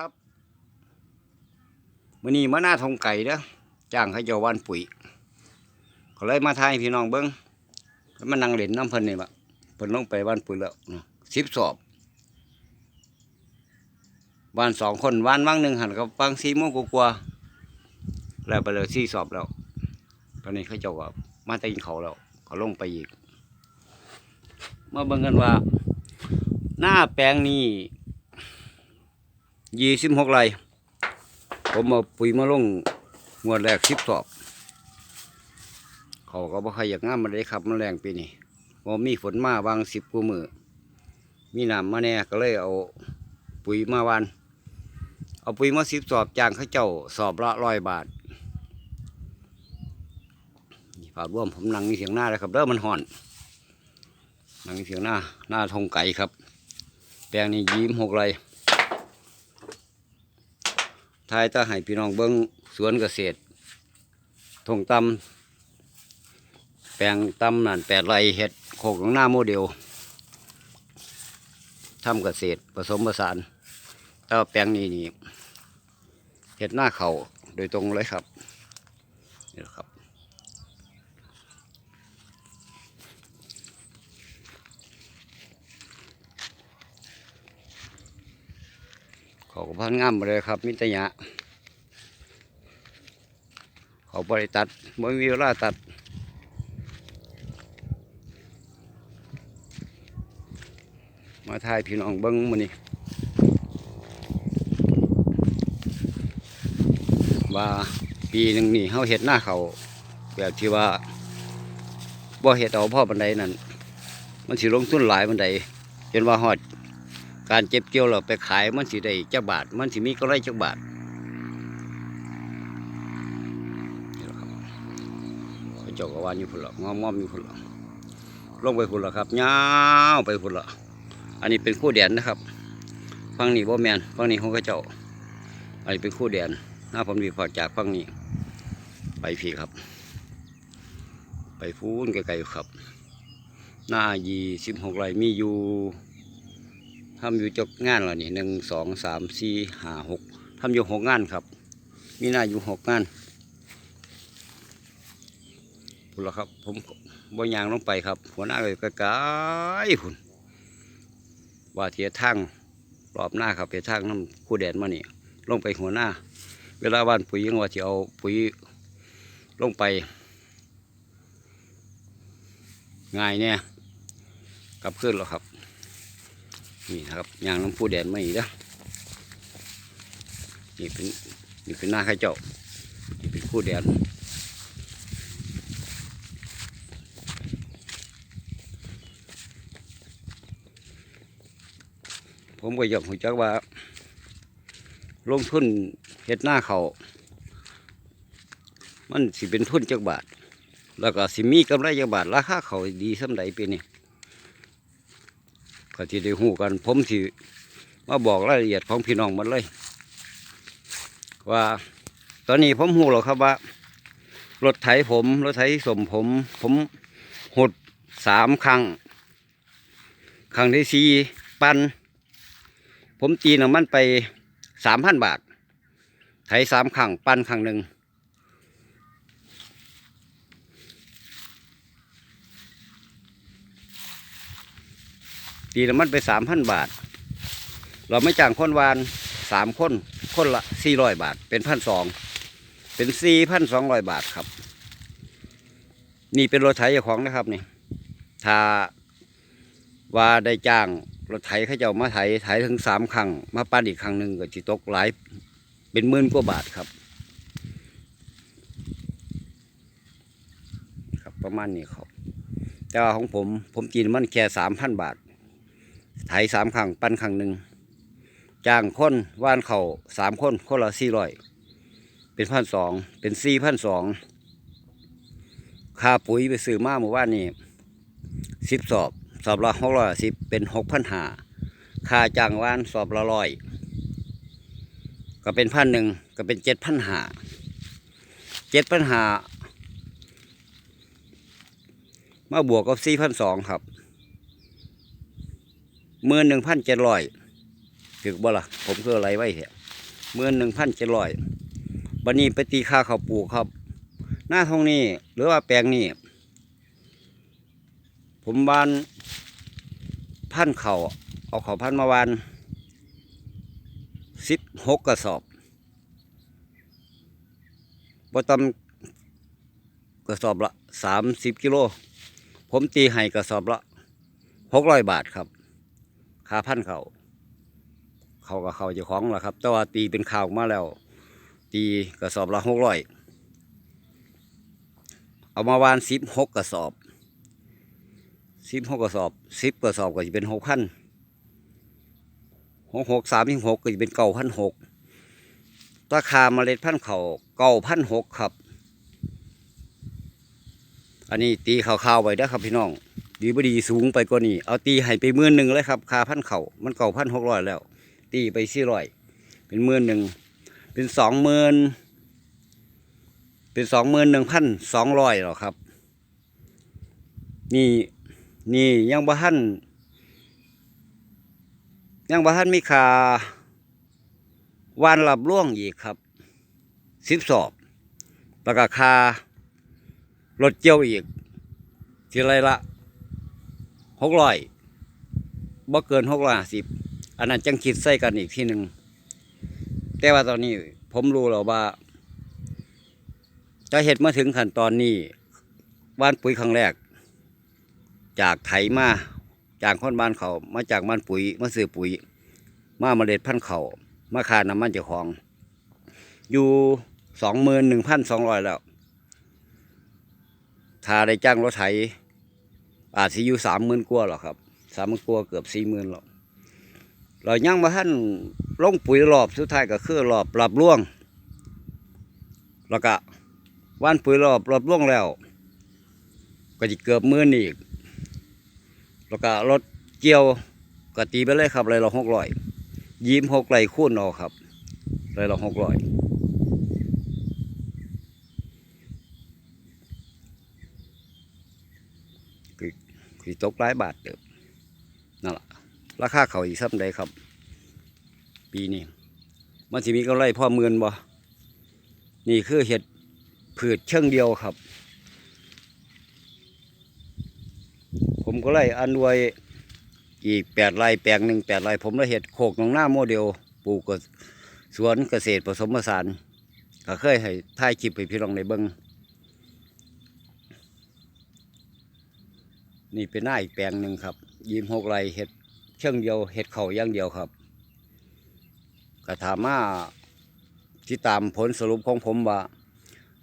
ครับมื้อนี้มาหน้าทงไก่เด้อจ้างเขาเจ้าวันปุ๋ยเขาเลยมาทายพี่น้องเบิ้งแล้วมานั่งเล่นน้ำเพิ่นนี่บะเพิ่นลงไปวันปุ๋ยแล้วสิบสอบวันสองคนวันว่างหนึ่งหันกับฟังสี่โมงกว่าๆแล้วไปเลยสี่สอบแล้ว ตอนนี้เขาเจ้าก็มาต่กินเขาแล้วเขาลงไปอีกมาเบิ่งกันว่า หน้าแปลงนี้ ยี่สิบหกไร่ผมเอาปุ๋ยมาลงงวดแรกสิบสอบ เขาก็บ่ใครอยากงามมาเลยครับมันแรงปีนี้พอมีฝนมาบางสิบกูมือมีน้ำมาแน่ก็เลยเอาปุ๋ยมาวัน เอาปุ๋ยมาสิบสอบจ้างเขาเจ้าสอบละร้อยบาทนี่ฝากร่วมผมนั่งนี่เสียงหน้าเลยครับเด้อมันห่อนนั่งเสียงหน้าหน้าทงไก่ครับ แปลงนี้ยิ้มหกไร ทายตาให้พี่น้องเบิ้งสวนเกษตรทงตำแปลงตำนั่นแปดไรเห็ดโคกงหน้าโมเดลทำเกษตรผสมผสานแต่ว่าแปลงนี้นี่เห็ดหน้าเขาโดยตรงเลยครับนี่ครับ เขาก็พันงามมาเลยครับมิตรยะเขาบริตัดไม่มีเวลาตัดมาถ่ายพี่น้องเบิ้งมันนี่ว่าปีหนึ่งนี่เขาเห็ดหน้าเขาแบบที่ว่าบ่เห็ดเอาพ่อบันไดนั่นมันสิลงทุนหลายบันไดจนว่าหอด การเจ็บเกี่ยวเราไปขายมันสิได้จักบาท มันสิมีกำไรจักบาทเขาเจ้าก็ว่าอยู่พุ่นละงอมงอมอยู่พุ่นละลงไปพุ่นละครับยาวไปพุ่นละอันนี้เป็นคู่แดนนะครับฝั่งนี้บ่แมนฝั่งนี้ของเขาเจ้า อันนี้เป็นคู่แดนหน้าผมมีพอจากฝั่งนี้ ไปพี่ครับ ไปฟูนไกลๆครับ หน้ายีสิบหกไร่มีอยู่ ทำอยู่จบงานแล้วนี่หนึ่งสองสามสี่ห้าหกทำอยู่หกงานครับ มีหน้าอยู่หกงานพุ่นละครับ ผมบ่ยางลงไปครับ หัวหน้าเลยกกายๆพุ่นว่าเทียทางรอบหน้าครับเทียทางน้ำคู่แดนมานี่ลงไปหัวหน้า เวลาบ้านปุ๋ยยังว่าที่เอาปุ๋ยลงไป ง่ายเนี่ยกลับขึ้นแล้วครับ นี่นะครับยางน้ำผู้แดนไม่นะนี่เป็นนี่เป็นหน้าข้าเจ้านี่เป็นผู้แดนผมก็อยากหัวจักว่า ลงทุนเฮ็ดหน้าเขามันสิเป็นทุนจักบาท แล้วก็สิมีกำไรจักบาท ราคาเขาดีสำใดปีนี้ ก็ที่ได้หูกัน ผมสิมาบอกรายละเอียดของพี่น้องมันเลย ว่า ตอนนี้ผมหูแล้วครับว่ารถไถผมรถไถสมผม ผมหดสามครั้งครั้งที่สี่ปัน ผมตีน้ำมันไปสามพันบาท ไถสามครั้งปันครั้งหนึ่ง ตีน้ำมันไปสามพันบาท เราไม่จ้างคนวานสามคน คนละสี่ร้อยบาท เป็นพันสองเป็นสี่พันสองร้อยบาทครับ นี่เป็นรถไถเจ้าของนะครับนี่ถ้าว่าได้จ้างรถไถเขาเจ้ามาไถไถถึงสามครั้งมาปั้นอีกครั้งหนึ่งก็จิตกหลายเป็นหมื่นกว่าบาทครับ ครับประมาณนี้ครับ แต่ว่าของผมผมจีนมันแค่สามพันบาท ไถสามครั้งปั้นครั้งหนึ่งจ้างคนว่านเขาสามคนคนละสี่ร้อยเป็นพันสองเป็นสี่พันสองค่าปุ๋ยไปซื้อมาเมื่อวานนี้สิบสอบสอบละหกร้อยสิบเป็นหกพันหาค่าจ้างว่านสอบละร้อยก็เป็นพันหนึ่งก็เป็นเจ็ดพันหาเจ็ดพันหามาบวกกับสี่พันสองครับ มื่นหนึ่งพันเจ็ดร้อยถึกบ่ล่ะผมคืออะไรไว้เถอะเมื่อหนึ่งพันเจ็ดร้อยบันนี้ไปตีค่าเขาวปลูกครับ หน้าทองนี้หรือว่าแปลงนี้ผมบานพันเขาเอาเข่าพันมาวานสิบหกกระสอบบ่ตำกระสอบละสามสิบกิโล ผมตีให้กระสอบละหกร้อยบาทครับาพันเขา เขากับเขาเจะของละครับ แต่ว่าตีเป็นข่าวมาแล้ว ตีกระสอบละหกร้อยเอามาวานสิบหกกระสอบสิบหกกระสอบสิบกระสอบก็จะเป็นหกพันหกหกสามหกก็จะเป็นเก้าพันหกราคาเมล็ดพันธุ์เขาเก้าพันหกครับ อันนี้ตีข่าวๆไว้นะครับพี่น้อง ดีบดีสูงไปกว่านี้ เอาตีให้ไปหมื่นหนึ่งเลยครับคาพันเขามันเก่าพันหกร้อยแล้ว ตีไปสี่ร้อยเป็นหมื่นหนึ่งเป็นสองหมื่นเป็นสองหมื่นหนึ่งพันสองร้อยหรอครับ นี่นี่ยังบ้านยังบ้านมีคาวานหลับล่วงอีกครับสิบสอบแล้วก็ค่ารถเกี่ยวอีกทีไรละ หกร้อยบ่เกินหกร้อยสิบอันนั้นจังคิดใส่กันอีกทีหนึ่งแต่ว่าตอนนี้ผมรู้แล้วว่า จะเห็ดมาถึงขั้นตอนนี้บ้านปุ๋ยครั้งแรก จากไถมาจากคนบ้านเขามาจากบ้านปุ๋ยมาซื้อปุ๋ย มาเมล็ดพันธุ์เขามาคาน้ำมันเจ้าของ อยู่สองหมื่นหนึ่งพันสองร้อยแล้วถ้าได้จ้างรถไถ อาจสิอยู่สามหมื่นกว่าหรอกครับสามหมื่นกว่าเกือบสี่หมื่นหรอกเรายังมาท่านลงปุ๋ยรอบสุดท้ายก็คือรอบรับล่วง แล้วก็ว่านปุ๋ยรอบรอบล่วงแล้ว ก็จะเกือบมื่นอีก แล้วก็รถเกี่ยวก็ตีไปเลยครับเลยเราหกร้อยยิ้มหกไรคูณเอาครับเลยเราหกร้อย คือตกหลายบาทเดิมนั่นแหละราคาเขาอีกซ้ำใดครับ ปีนี้มันสิมีกำไรพ่อเมือนบ่นี่คือเห็ดผืดเชิงเดียวครับ ผมก็ไล่อันว้อีกแปดไร่แปลงหนึ่งแปดไร่ผมลยเห็ดโขกหนองหน้าโมเดลปลูกกับสวนเกษตรผสมผสานก็เคยให้ถ่ายคลิปให้พี่น้องในเบิ้ง นี่เป็นหน้าอีกแปลงหนึ่งครับยิมหกไรเห็ดเชิงเดียวเห็ดเข่าอย่างเดียวครับก็ถามมาที่ตามผลสรุปของผมว่า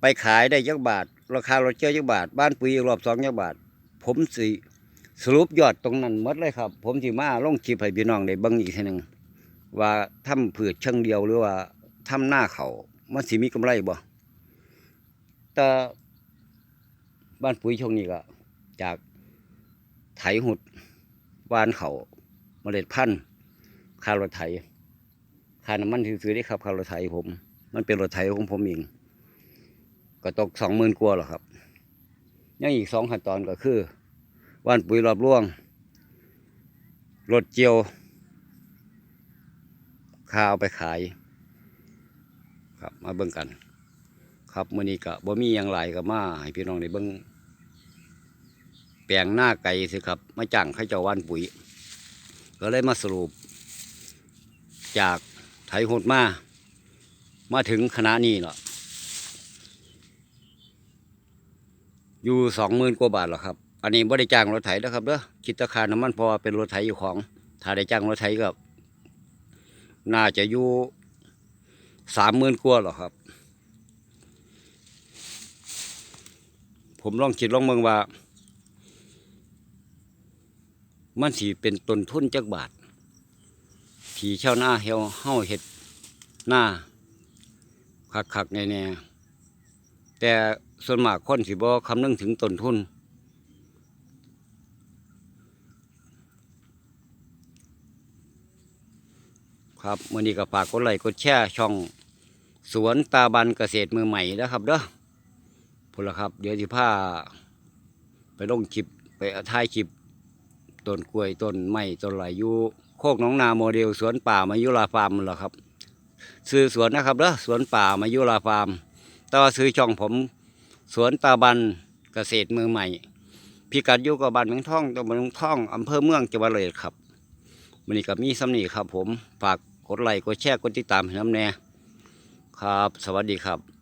ไปขายได้ยักบาท ราคาเรถเจ้ายักบาท บ้านปุ๋ยรอบสองยักบาท ผมสิสรุปยอดตรงนั้นมดเลยครับ ผมสิมาลงคลิปให้พี่น้องได้บิ่งอีกทีหนึ่งว่าทำผืชเชิงเดียวหรือว่าทำหน้าเขามันสิมีกำไรบ่แต่บ้านปุ๋ยช่วงนี้ก็จาก ไถหุดวานเขาเมล็ดพันธุ์ค่ารถไถค่าน้ำมันซื้อได้ครับค่ารถไถผม มันเป็นรถไถของผมเองก็ตกสองหมื่นกว่าหรอกครับยังอีกสองขั้นตอนก็คือว่านปุ๋ยรอบร่วงรถเจียวค่าเอาไปขาย ครับมาเบิ่งกัน ครับมื้อนี้ก็บ่มีหยังหลายก็มาให้พี่น้องได้เบิ่ง แปลงหน้าไก่สิครับมาจ้างเขาเจ้าว่านปุ๋ย ก็เลยมาสรุป จากไถหดมา มาถึงคณะนี้เนาะอยู่สองหมื่นกว่าบาทหรอครับ อันนี้บ่ได้จ้างรถไถนะครับเด้อคิดราคาน้ำมันพราะว่าเป็นรถไถอยู่ของ ถ้าได้จ้างรถไถก็น่าจะอยู่สามหมื่นกว่าหรอครับ ผมลองคิดลองเมืองว่า มันสิเป็นต้นทุนจักบาทที่ชาวนาเฮาเฮาเฮ็ดหน้าคักๆแน่แต่ส่วนมากคนสิบ่คำนึงถึงต้นทุน ครับมื้อนี้ก็ฝากกดไลค์กดแชร์ช่องสวนตาบันเกษตรมือใหม่นะครับเด้อพุ่นละครับ เดี๋ยวสิพาไปลงคลิปไปถ่ายคลิป ต้นกล้วยต้นไม้ต้นไหลอยู่โคกหน้องนาโมเดลสวนป่ามายุราฟาร์มนั่นแหละครับ ซื้อสวนนะครับเด้อสวนป่ามายุราฟาร์มแต่ว่าซื้อช่องผมสวนตาบันเกษตรมือใหม่พิกัดอยู่กับบ้านเมืองท่องตำบลเมืองท่องอำเภอเมืองจังหวัดเลยครับวันนี้กับมีสำนีครับ ผมฝากกดไลค์กดแชร์กดติดตามให้น้ำแน่ครับ สวัสดีครับ